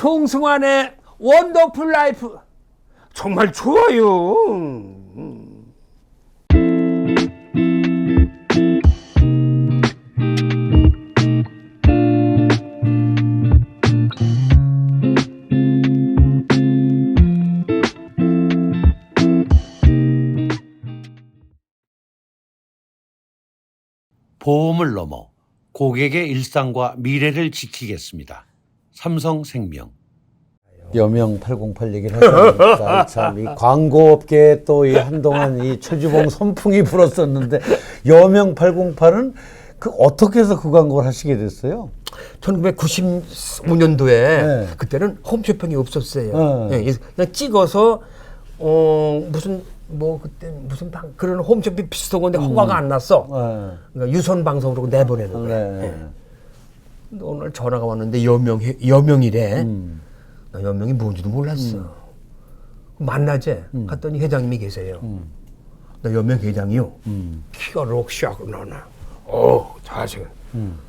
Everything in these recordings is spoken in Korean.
송승환의 원더풀 라이프 정말 좋아요. 보험을 넘어 고객의 일상과 미래를 지키겠습니다. 삼성생명. 여명 808 얘기를 하니까 참이 광고업계에 또 이 한동안 이 최주봉 선풍이 불었었는데 여명 808은 그 어떻게 해서 그 광고를 하시게 됐어요? 1995년도에 네. 그때는 홈쇼핑이 없었어요. 네. 예, 그냥 찍어서 어 무슨 뭐 그때 무슨 방- 그런 홈쇼핑 비슷한 건데 허가가 안 났어. 네. 그러니까 유선 방송으로 내보내는 거예요. 네. 예. 오늘 전화가 왔는데 여명 여명이래. 음. 나 여명이 뭔지도 몰랐어. 만나재 갔더니 회장님이 계세요. 나 여명 회장이요. 키가 록시하고 나나. 어, 잘하세요.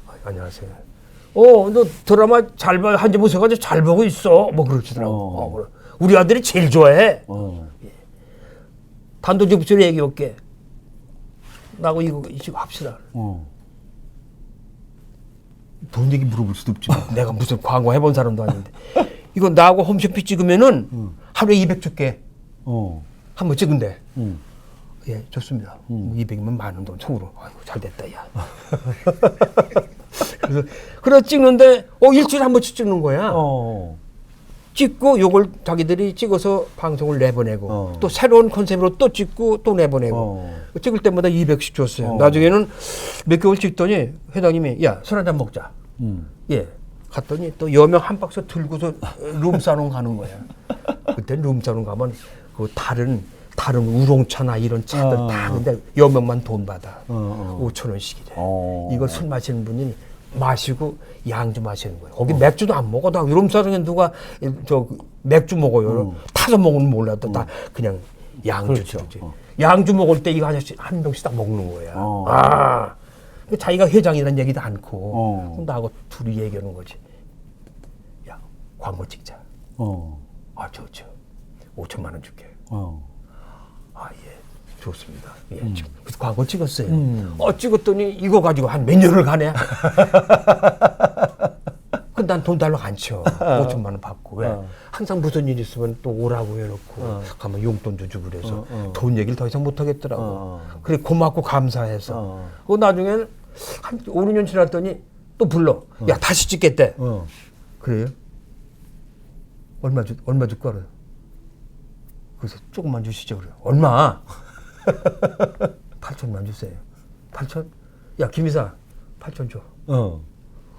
아, 안녕하세요. 어, 너 드라마 잘 봐, 한지 보셔가지고 잘 보고 있어. 뭐 그러시더라고. 어. 어, 그래. 우리 아들이 제일 좋아해. 어. 단도직입적으로 얘기할게. 나하고 이거 이거 합시다. 어. 돈 얘기 물어볼 수도 없지. 내가 무슨 광고 해본 사람도 아닌데. 이거 나하고 홈쇼핑 찍으면은 하루에 200 줄게. 어. 한 번 찍은데. 음. 예, 좋습니다. 뭐 200이면 만원돈 총으로. 아이고, 잘 됐다, 야. 그래서, 그래서 찍는데, 어, 일주일에 한 번씩 찍는 거야. 어. 찍고 요걸 자기들이 찍어서 방송을 내보내고 어. 또 새로운 컨셉으로 또 찍고 또 내보내고 어. 찍을 때마다 200씩 줬어요. 어. 나중에는 몇 개월 찍더니 회장님이 야, 술 한잔 먹자. 음. 예. 갔더니 또 여명 한 박스 들고서 룸사롱 가는 거야. 그때 룸사롱 가면 그 다른 다른 우롱차나 이런 차들 어. 다 근데 여명만 돈 받아. 어, 어. 5천 원씩이래. 어. 이걸 술 마시는 분이 마시고 양주 마시는 거예요. 거기 맥주도 안 먹어. 다 룸사롱에 누가 저 맥주 먹어요. 타서 먹으면 몰라도 다 그냥 양주 그렇죠. 지 어. 양주 먹을 때 이거 하나씩 한 병씩 딱 먹는 거야. 어. 아. 자기가 회장이라는 얘기도 않고 어. 나하고 둘이 얘기하는 거지. 야 광고 찍자. 어. 아 좋죠. 5천만 원 줄게. 어. 아 예. 좋습니다. 예. 찍- 그래서 광고 찍었어요. 음. 어 찍었더니 이거 가지고 한 몇 년을 가네. 그난 돈 달라고 안 쳐. 5천만 원 받고 왜? 어. 항상 무슨 일 있으면 또 오라고 해놓고 가면 용돈도 주고 그래서 어, 어. 돈 얘기를 더 이상 못 하겠더라고. 어. 그래 고맙고 감사해서. 어. 그 나중에는 한 5, 6년 지났더니 또 불러. 야 다시 찍겠대. 어. 그래요? 얼마 주 얼마 줄 거래? 그래서 조금만 주시죠 그래. 얼마? 8천만 주세요. 8천? 야 김이사 8천 줘. 어.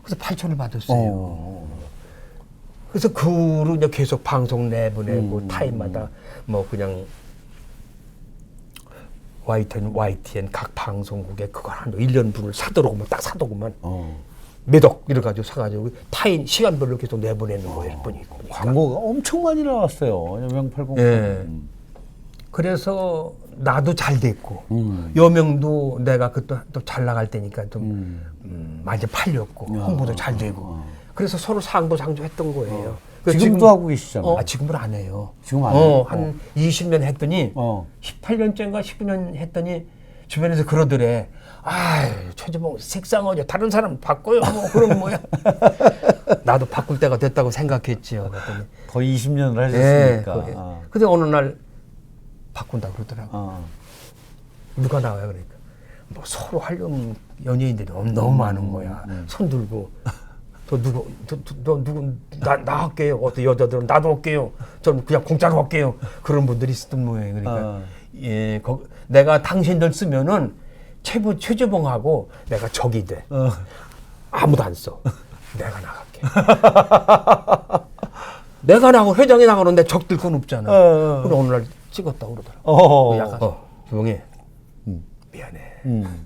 그래서 8천을 받았어요. 어. 그래서 그 후로 이제 계속 방송 내보내고 타임마다 뭐 그냥 YTN, YTN 각 방송국에 그걸 한 1년 분을 사도록 뭐딱 사도록만 어. 몇억 이래 가지고 사가지고 타임 시간별로 계속 내보내는 거예요. 보니까. 광고가 엄청 많이 나왔어요. 808. 예. 그래서 나도 잘 됐고 음. 여명도 내가 그또 잘 나갈 때니까 좀 음. 음, 많이 팔렸고 야. 홍보도 잘 되고 그래서 서로 상도 장조했던 거예요. 그래서 지금도 지금- 하고 계시잖아요. 어, 아, 지금은 안 해요. 지금 안 어, 해요? 한 20년 했더니 어. 18년째인가 19년 했더니 주변에서 그러더래. 아, 최주봉 색상어죠. 다른 사람 바꿔요. 뭐 그럼 뭐야. 나도 바꿀 때가 됐다고 생각했지요. 거의 20년을 예. 하셨으니까. 그- 아. 근데 어느 날 바꾼다 그러더라고. 어. 누가 나와요? 그러니까. 뭐 서로 하려는 연예인들이 너무, 너무 많은 거야. 손 들고. 저 누구 저, 저, 너 누구 나, 나 할게요. 어떤 여자들은 나도 할게요. 저는 그냥 공짜로 할게요. 그런 분들이 있었던 모양이에요. 그러니까 어. 예 거, 내가 당신들 쓰면은 최부 최주봉하고 내가 적이 돼. 어. 아무도 안 써. 내가 나갈게. 내가 나가고 회장이 나가는데 적들 건 없잖아. 어, 어. 그래 어느 날 찍었다 그러더라고 어. 약간 어, 주봉이 미안해. 음.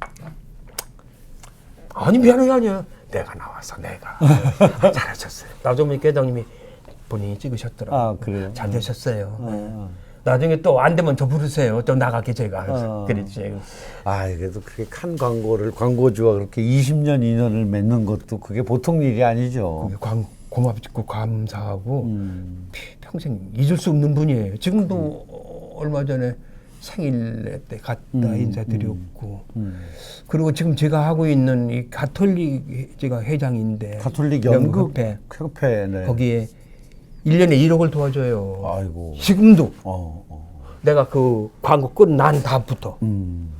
아니 미안한 게 아니야. 내가 나와서 내가 아, 잘하셨어요. 나중에 회장님이 본인이 찍으셨더라고. 아, 그래요? 잘 되셨어요. 어. 나중에 또 안 되면 저 부르세요. 좀 나가게 제가 어. 그랬지. 아, 그래도 그렇게 큰 광고를 광고주와 그렇게 20년 인연을 맺는 것도 그게 보통 일이 아니죠. 광, 고맙고 감사하고 음. 평생 잊을 수 없는 분이에요. 지금도 어, 얼마 전에 생일 때 갔다 음, 인사드렸고 그리고 지금 제가 하고 있는 이 가톨릭 제가 회장인데 가톨릭 연극 연극회 협회 네. 거기에 1년에 1억을 도와줘요. 아이고. 지금도 어, 어. 내가 그 광고 끝난 다음부터 음.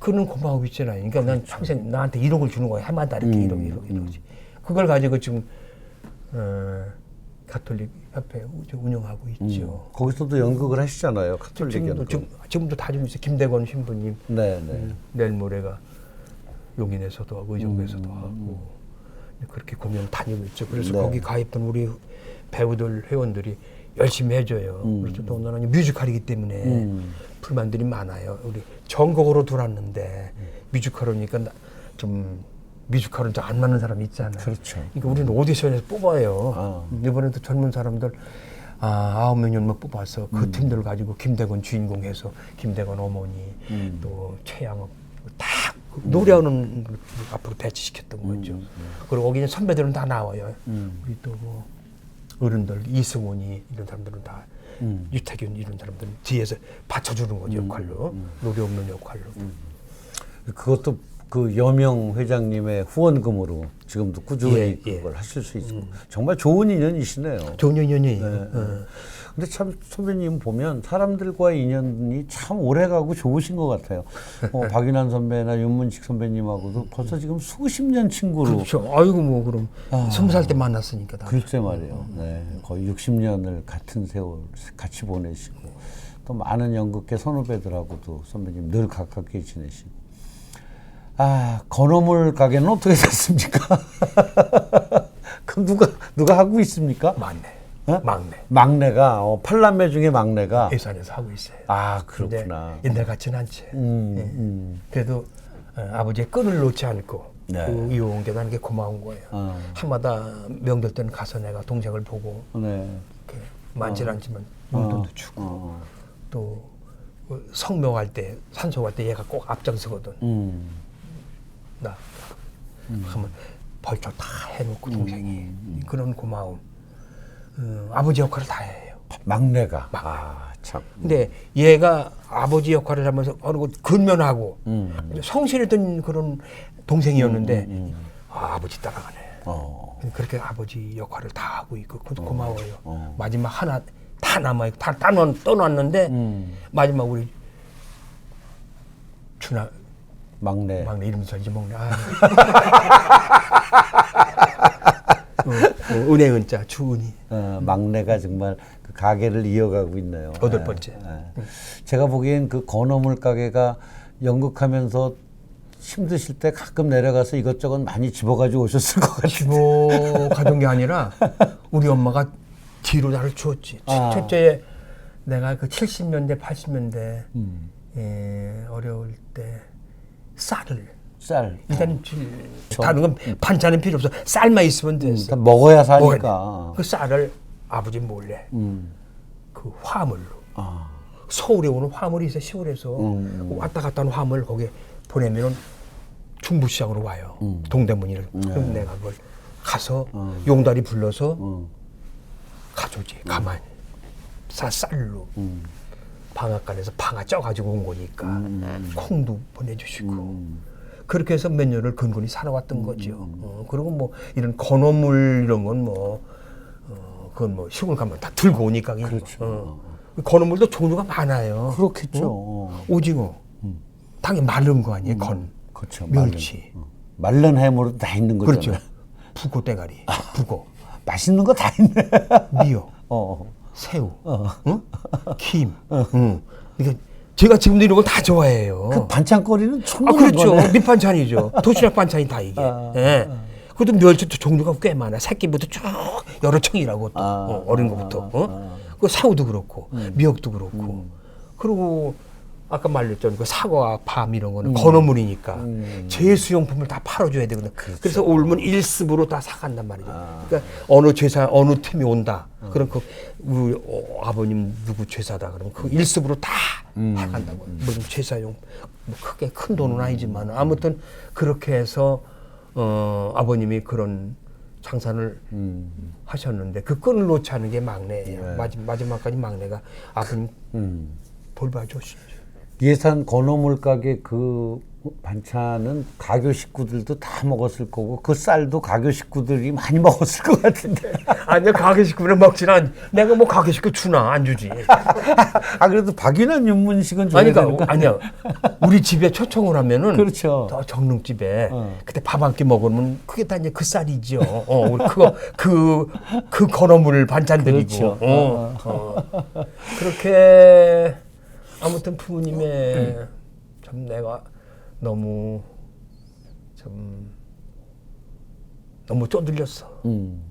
그는 고마움이 있잖아요. 그러니까 난 평생 나한테 1억을 주는 거야. 해마다 이렇게 음, 1억, 1억, 1억씩. 그걸 가지고 지금 어, 가톨릭 협회 운영하고 있죠. 거기서도 연극을 하시잖아요. 가톨릭 지금도 연극. 지금, 지금도 다니고 있어요. 김대건 신부님 네, 네. 음, 내일 모레가 용인에서도 하고 의정부에서도 음, 하고 그렇게 공연 다니고 있죠. 그래서 네. 거기 가입된 우리 배우들 회원들이 열심히 해줘요. 그래서 또 오늘은 뮤지컬이기 때문에 음. 불만들이 많아요. 우리 전곡으로 들어왔는데 뮤지컬이니까 나- 좀 뮤지컬은 좀안 맞는 사람이 있잖아요. 그렇죠. 그러니까 우리는 오디션에서 뽑아요. 아. 이번에도 젊은 사람들 아, 아홉 명만 뽑아서 그 팀들 가지고 김대건 주인공 해서 김대건 어머니 또 최양업 다 노래하는 걸 앞으로 배치시켰던 거죠. 그리고 거기 는 선배들은 다 나와요. 우리 또 뭐 어른들 이승훈이 이런 사람들은 다 유태균 이런 사람들은 뒤에서 받쳐주는 거죠 역할로 노래 없는 역할로. 그것도 그 여명 회장님의 후원금으로 지금도 꾸준히 예, 예. 그걸 하실 수 있고 정말 좋은 인연이시네요. 좋은 인연이에요. 네, 어. 네. 근데 참 선배님 보면 사람들과의 인연이 참 오래가고 좋으신 것 같아요. 어, 박인환 선배나 윤문식 선배님하고도 벌써 지금 수십 년 친구로 그렇죠. 아이고 뭐 그럼 스무 살때 만났으니까 다. 글쎄 말이에요. 네, 거의 60년을 같은 세월 같이 보내시고 또 많은 연극계 선후배들하고도 선배님 늘 가깝게 지내시고. 아 건어물 가게는 어떻게 됐습니까? 그 누가 누가 하고 있습니까? 막내. 어? 막내. 막내가 어, 팔남매 중에 막내가 예산에서 하고 있어요. 아 그렇구나. 옛날 같지는 않지. 음, 예. 음. 그래도 어, 아버지의 끈을 놓지 않고 네. 그게 나는 게 고마운 거예요. 어. 해마다 명절 때는 가서 내가 동생을 보고 네. 이렇게 많진 않지만 용돈도 어, 주고 어. 또그 성묘할 때 산소할 때 얘가 꼭 앞장서거든. 음. 나 하면 벌초 다 해놓고 동생이 그런 고마움. 어, 아버지 역할을 다 해요. 막내가 아 참. 근데 얘가 아버지 역할을 하면서 어느 곳 근면하고 음. 성실했던 그런 동생이었는데 아, 아버지 따라가네. 어. 그렇게 아버지 역할을 다 하고 있고 그것도 고마워요. 어. 마지막 하나 다 남아 있고 다 떠나, 떠났는데 음. 마지막 우리 준아 막내. 막내 이름부터 잊어먹네. 아. 어, 어, 은혜 은자 주은이 어, 막내가 정말 그 가게를 이어가고 있네요. 여덟 예, 번째. 예. 제가 보기엔 그 건어물 가게가 연극하면서 힘드실 때 가끔 내려가서 이것저것 많이 집어가지고 오셨을 것 같아요. 주보 가던 게 아니라 우리 엄마가 뒤로 나를 주었지. 아. 첫째 내가 그 70년대 80년대 음. 예, 어려울 때 쌀을 쌀. 일단 다른 건 반찬은 필요 없어. 쌀만 있으면 됐어. 다 먹어야 사니까. 돼. 그 쌀을 아버지 몰래 음. 그 화물로 아. 서울에 오는 화물이 있어 시골에서 음, 왔다 갔다 하는 화물 거기에 보내면은 중부시장으로 와요 음. 동대문이를 네. 그럼 내가 그걸 가서 어. 용다리 불러서 음. 가져오지 가만히 쌀 쌀로 음. 방앗간에서 방아 쪄가지고 온 거니까 음. 콩도 보내주시고 그렇게 해서 몇 년을 근근히 살아왔던 음, 거죠. 어, 그리고 뭐 이런 건어물 이런 건뭐 어, 그건 뭐 시골 가면 다 들고 오니까 그냥. 그렇죠. 어. 건어물도 종류가 많아요. 그렇겠죠. 어? 오징어, 당연히 마른 거 아니에요. 건, 그렇죠. 멸치, 말른, 어. 말른 해물도 다 있는 거죠. 그렇죠. 북어 대가리, 북어, 맛있는 거 다 있네. 미역, 어. 새우, 응? 김. 응. 이게 제가 지금도 이런 걸 다 좋아해요. 그 반찬거리는 아 충분한 그렇죠. 거네. 밑반찬이죠. 도시락 반찬이 다 이게. 아, 예. 그것도 멸치도 종류가 꽤 많아. 새끼부터 쭉 여러 층이라고 또 아, 어, 어린 거부터. 어? 그 새우도 그렇고 미역도 그렇고. 그리고 아까 말했던 그 사과, 밤 이런 거는 건어물이니까 제수용품을 다 팔아줘야 되거든. 그래서 올면 일습으로 다 사간단 말이죠. 그러니까 어느 제사 어느 팀이 온다. 그럼 그 우리 어, 아버님 누구 제사다 그러면 그 일습으로 다 사간다고. 무슨 제사용 뭐 크게 큰 돈은 아니지만 아무튼 그렇게 해서 어, 아버님이 그런 장산을 음. 하셨는데 그 끈을 놓지 않은 게 막내예요. 네. 마지, 마지막까지 막내가 아버님 음. 돌봐주십시오. 예산 건어물 가게 그 반찬은 가교 식구들도 다 먹었을 거고 그 쌀도 가교 식구들이 많이 먹었을 것 같은데. 아니야 가게 식구는 먹진 않. 내가 뭐 가게 식구 주나 안 주지. 아 그래도 박인환 윤문식은 줘야 아니 그러니까 아니야. 우리 집에 초청을 하면은 그렇죠. 저 정릉 집에 어. 그때 밥 한 끼 먹으면 그게 다 이제 그 쌀이죠. 어, 우리 그거 그그 건어물 반찬들이고. 그렇죠. 어, 어. 그렇게 아무튼 부모님의 참 내가 너무 좀 너무 쪼들렸어. 음.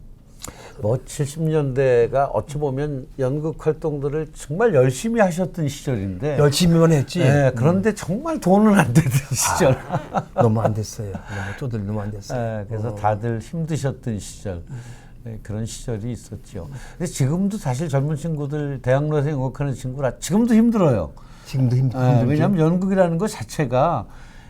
뭐 70년대가 어찌 보면 연극 활동들을 정말 열심히 하셨던 시절인데. 열심히만 했지. 네, 그런데 정말 돈은 안 되던 시절. 너무 안 됐어요. 너무 쪼들 너무 안 됐어요. 네, 그래서 다들 힘드셨던 시절. 네, 그런 시절이 있었죠. 근데 지금도 사실 젊은 친구들 대학로에서 연극하는 친구라 지금도 힘들어요. 지금도 힘, 네. 왜냐하면 연극이라는 것 자체가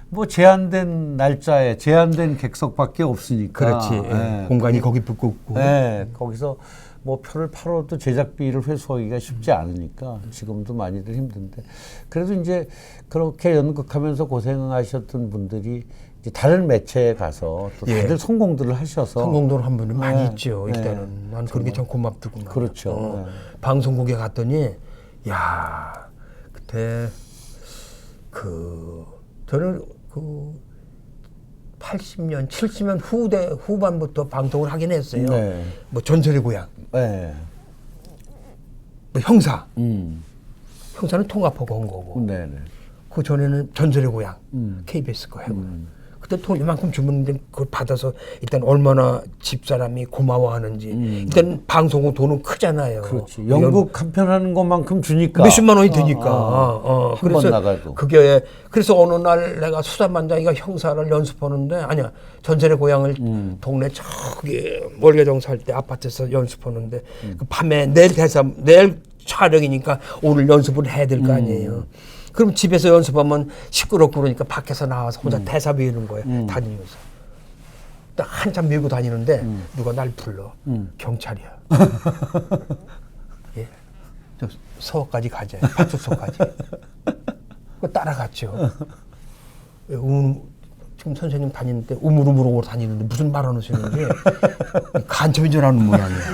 뭐 제한된 날짜에 제한된 객석밖에 없으니까. 그렇지. 예. 네, 공간이 거기 붙고 있고. 네, 거기서 뭐 표를 팔아도 제작비를 회수하기가 쉽지 않으니까 지금도 많이들 힘든데 그래도 이제 그렇게 연극하면서 고생하셨던 분들이 다른 매체에 가서 또 예. 다들 성공들을 하셔서 성공도를 한 분은 많이 네. 있죠. 네. 일단은 난 그런 게 참 고맙더구만. 그렇죠. 어, 네. 방송국에 갔더니 야 그때 그 저는 그 80년, 70년 후대 후반부터 방송을 하긴 했어요. 네. 뭐 전설의 고향, 네. 뭐 형사, 음. 형사는 통합하고 온 거고. 네, 네. 그 전에는 전설의 고향 음. KBS 거 하고 돈 이만큼 주문인데 그걸 받아서 일단 얼마나 집사람이 고마워하는지 일단 방송국 돈은 크잖아요. 음. 그렇지. 연극 한편 하는 것만큼 주니까. 몇십만 원이 되니까. 어, 어, 한번 나가도. 그게 그래서 어느 날 내가 수사반장이가 형사를 연습하는데 아니야 전설의 고향을 음. 동네 저기 월계정 살 때 아파트에서 연습하는데 음. 그 밤에 내일 대사 내일 촬영이니까 오늘 연습을 해야 될 음. 거 아니에요. 그럼 집에서 연습하면 시끄럽고 그러니까 밖에서 나와서 혼자 음. 대사 배우는 거예요. 다니면서. 딱 한참 밀고 다니는데 누가 날 불러. 경찰이야. 예. 저 서까지 가자. 파출소까지. 그 따라갔죠. 예, 음, 지금 선생님 다니는데 우물우물하고 다니는데 무슨 말 하시는지 간첩인 줄 아는 모양이에요.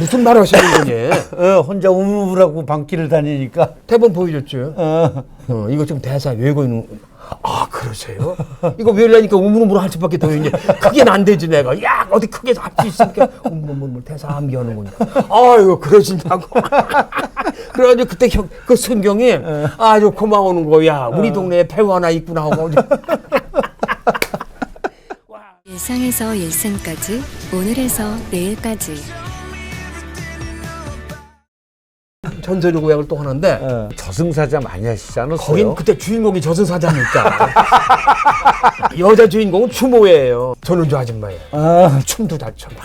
무슨 말 하시는 거니? 어, 혼자 우물우물하고 방길을 다니니까. 대본 보여줬죠. 어. 어, 이거 지금 대사 외고 있는 거. 아 그러세요? 이거 외우려니까 우물우물 할 수밖에 더 있냐. 그게 안 되지 내가. 야 어디 크게 할 수 있으니까 우물우물 대사 암기하는군요. 아유 그러신다고. 그래가지고 그때 형, 그 성경이 아주 고마워하는 거야. 우리 동네에 배우 하나 있구나 하고. 일상에서 일생까지 오늘에서 내일까지 전설의 고향을 또 하는데 어. 저승사자 많이 하시지 않았어요? 거긴 그때 주인공이 저승사자니까. 여자 주인공은 추모예요. 전은주 아줌마예요. 아, 춤도 잘 춰. 막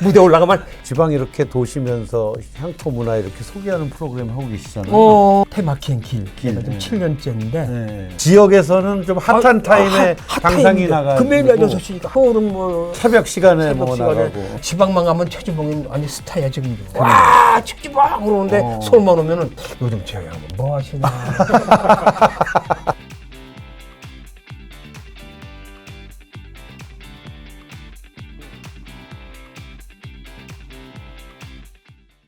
무대 올라가면 지방 이렇게 도시면서 향토 문화 이렇게 소개하는 프로그램 하고 계시잖아요. 어 테마키엔 길. 길, 지금 네. 7년째인데. 네. 지역에서는 좀 핫한 타임에 방송이 나가고 금요일 날 6시니까 서울은 뭐 새벽 시간에 새벽 뭐 시간에 나가고 지방만 가면 최지봉이 아니 스타야 지금. 와 최지봉 그러는데 어. 서울만 오면은 요즘 저 양반 뭐 하시나.